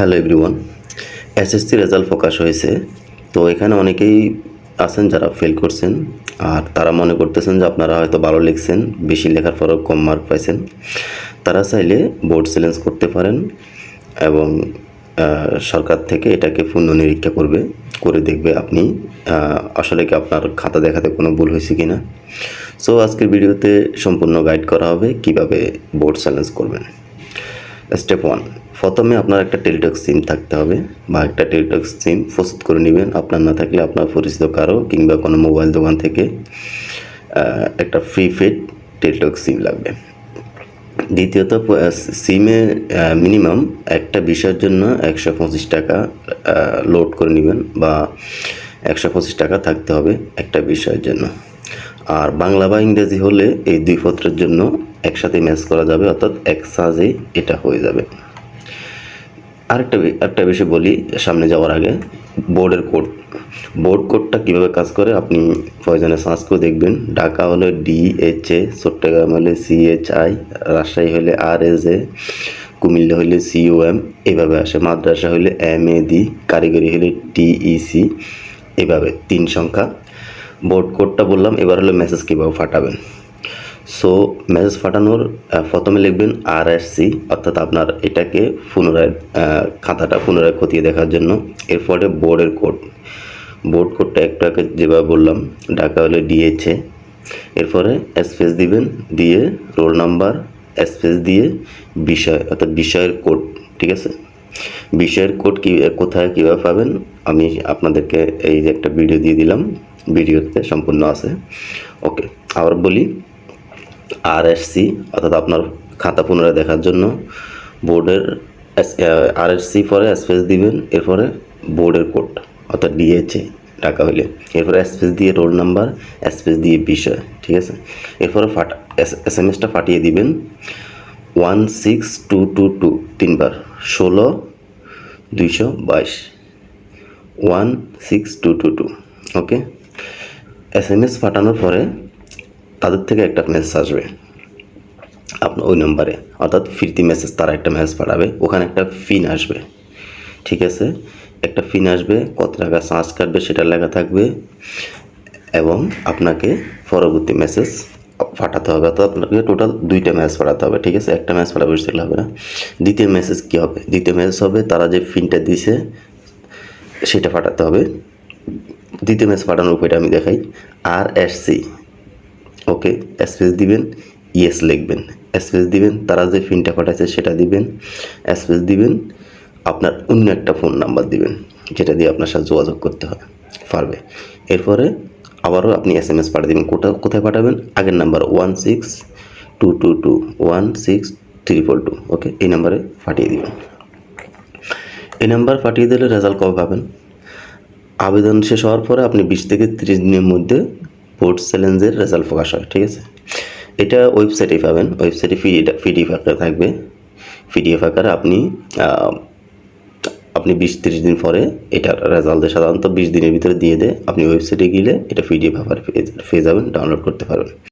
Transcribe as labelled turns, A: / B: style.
A: Hello everyone SSC result প্রকাশ হয়েছে। তো এখানে অনেকেই আছেন যারা ফেল করছেন, আর তারা মনে করতেছেন যে আপনারা হয়তো ভালো লিখছেন, বেশি লেখার পরেও কম মার্ক পাইছেন। তারা চাইলে বোর্ড চ্যালেঞ্জ করতে পারেন এবং সরকার থেকে এটাকে পুনর্নিরীক্ষা করবে, করে দেখবে আপনি আসলে কি আপনার খাতা দেখাতে কোনো ভুল হয়েছে কি না সো আজকের ভিডিওতে সম্পূর্ণ গাইড করা হবে কীভাবে বোর্ড চ্যালেঞ্জ করবেন। স্টেপ ওয়ান প্রথমে আপনার একটা টেলিটক সিম থাকতে হবে বা একটা টেলিটক সিম প্রস্তুত করে নেবেন। আপনার না থাকলে আপনার পরিচিত কারও কিংবা কোনো মোবাইল দোকান থেকে একটা ফ্রি ফিড টেলিটক সিম লাগবে। দ্বিতীয়ত সিমে মিনিমাম একটা বিষয়ের জন্য একশো পঁচিশ টাকা লোড করে নেবেন বা একশো পঁচিশ টাকা থাকতে হবে একটা বিষয়ের জন্য। আর বাংলা বা ইংরেজি হলে এই দুই পত্রের জন্য একসাথে ম্যাচ করা যাবে, অর্থাৎ এক সাজেই এটা হয়ে যাবে। আরেকটা একটা বিষয় বলি সামনে যাওয়ার আগে, বোর্ডের কোড। বোর্ড কোডটা কীভাবে কাজ করে আপনি প্রয়োজনে সার্চ করে দেখবেন। ঢাকা হলে ডি এইচ এ চট্টগ্রাম হলে সি এইচ আই রাজশাহী হলে আর এস এ কুমিল্লা হলে সিও এম এভাবে আসে। মাদ্রাসা হলে এম এ ডি, কারিগরি হলে টিইসি এভাবে তিন সংখ্যা। বোর্ড কোডটা বললাম এবার হলো মেসেজ কীভাবে ফাটাবেন। সো মেসেজ আহ, প্রথমে লিখবেন আর অর্থাৎ আপনার এটাকে পুনরায় খাতাটা পুনরায় খতিয়ে দেখার জন্য। এরপরে বোর্ডের কোড বোর্ড কোডটা একটু আগে যেভাবে বললাম ঢাকা হলে ডিএচএ এরপরে স্পেস দিবেন দিয়ে রোল নাম্বার স্পেস দিয়ে বিষয় অর্থাৎ বিষয়ের কোড ঠিক আছে? বিষয়ের কোড কি কোথায় কীভাবে পাবেন? আমি আপনাদেরকে এই যে একটা ভিডিও দিয়ে দিলাম। ভিডিওতে সম্পূর্ণ আছে। ওকে, আবার বলি আরএসসি অর্থাৎ আপনার খাতা পুনরায় দেখার জন্য বোর্ডের আর আরএসসি পরে স্পেস দিবেন, এরপরে বোর্ডের কোড, অর্থাৎ ডিএচএ টাকা হইলে। এরপরে স্পেস দিয়ে রোল নাম্বার স্পেস দিয়ে বিষয়, ঠিক আছে? এরপরে ফাটা, এস এম এসটা ফাটিয়ে দিবেন। One six two two two তিনবার, ষোলো, দুইশো বাইশ। One six two two two okay? S M S পাঠানোর পরে তাদের থেকে একটা মেসেজ আসবে। আপনার ওই নম্বরে অর্থাৎ ফিরতি মেসেজ তারা একটা মেসেজ পাঠাবে। ওখানে একটা ফিন আসবে। ঠিক আছে? একটা ফিন আসবে, কত টাকা চার্জ কাটবে সেটা লেখা থাকবে এবং আপনাকে পরবর্তী মেসেজ পাঠাতে হবে। অর্থাৎ আপনাকে টোটাল দুইটা মেসেজ পাঠাতে হবে। ঠিক আছে? একটা মেসেজ পাঠাবে, সেটা হবে না। দ্বিতীয় মেসেজ কী হবে? দ্বিতীয় মেসেজ হবে, তারা যে ফিনটা দিছে, সেটা পাঠাতে হবে। দ্বিতীয় মেসেজ পাঠানোর উপায়টা আমি দেখাই। আর এস সি। ওকে, স্পেস দিবেন, ইয়েস লিখবেন। স্পেস দিবেন, তারা যে ফিনটা পাঠাচ্ছে সেটা দিবেন। স্পেস দিবেন, আপনার অন্য একটা ফোন নাম্বার দিবেন, যেটা দিয়ে আপনার সাথে যোগাযোগ করতে হয়। পারবে? এরপরে আবারও আপনি এস এম এস পাঠিয়ে দেবেন। কোথায় কোথায় পাঠাবেন? আগের number one six two two two, one six triple two. Okay, এই নাম্বারে পাঠিয়ে দিবেন। এই নাম্বার পাঠিয়ে দিলে রেজাল্ট কবে পাবেন? আবেদন শেষ হওয়ার পরে আপনি বিশ থেকে তিরিশ দিনের মধ্যে ভোট চ্যালেঞ্জের রেজাল্ট প্রকাশ হয়, ঠিক আছে? এটা ওয়েবসাইটে পাবেন ওয়েবসাইটে পিডিএফ আকারে থাকবে। পিডিএফ আকারে আপনি আপনি বিশ তিরিশ দিন পরে এটা রেজাল্ট সাধারণত বিশ দিনের ভিতরে দিয়ে দেয়। আপনি ওয়েবসাইটে গেলে এটা পিডিএফ আকারে পেয়ে যাবেন ডাউনলোড করতে পারবেন।